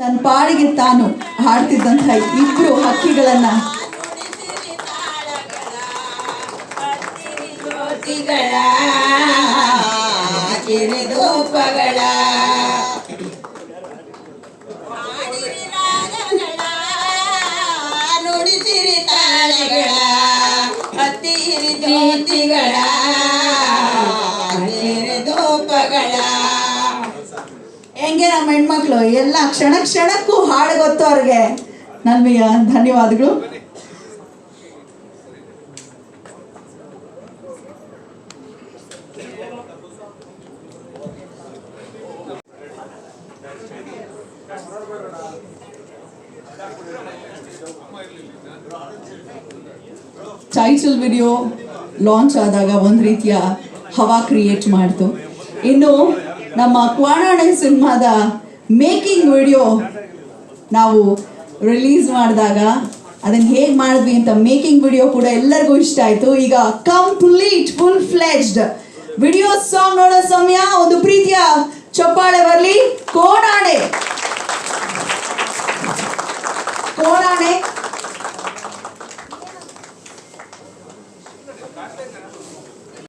ತನ್ನ ಪಾಡಿಗೆ ತಾನು ಹಾಡ್ತಿದ್ದಂತಹ ಇಬ್ರು ಹಕ್ಕಿಗಳನ್ನ ನುಡಿಸಿರಿ ತಾಳಗಳ ಹತ್ತಿರಿ ಜ್ಯೋತಿಗಳ ಹೆಂಗೆ ನಮ್ಮ ಹೆಣ್ಮಕ್ಳು? ಎಲ್ಲ ಕ್ಷಣ ಕ್ಷಣಕ್ಕೂ ಹಾಡು ಗೊತ್ತು ಅವ್ರಿಗೆ. ನನ್ಗೆ ಧನ್ಯವಾದಗಳು. ಟೈಟಲ್ ವಿಡಿಯೋ ಲಾಂಚ್ ಆದಾಗ ಒಂದು ರೀತಿಯ ಹವಾ ಕ್ರಿಯೇಟ್ ಮಾಡ್ತು. ಇನ್ನು ನಮ್ಮ ಕ್ವಾಣಾಣೆ ಸಿನಿಮಾದ ಮೇಕಿಂಗ್ ವಿಡಿಯೋ ನಾವು ರಿಲೀಸ್ ಮಾಡಿದಾಗ ಅದನ್ನು ಹೇಗೆ ಮಾಡಿದ್ವಿ ಅಂತ ಮೇಕಿಂಗ್ ವಿಡಿಯೋ ಕೂಡ ಎಲ್ಲರಿಗೂ ಇಷ್ಟ ಆಯಿತು. ಈಗ complete full fledged video song ನೋಡೋ ಸಮಯ, ಒಂದು ಪ್ರೀತಿಯ ಚಪ್ಪಾಳೆ ಬರಲಿ. ಕೋಣಾಣೆ. ಕೋಣಾಣೆ.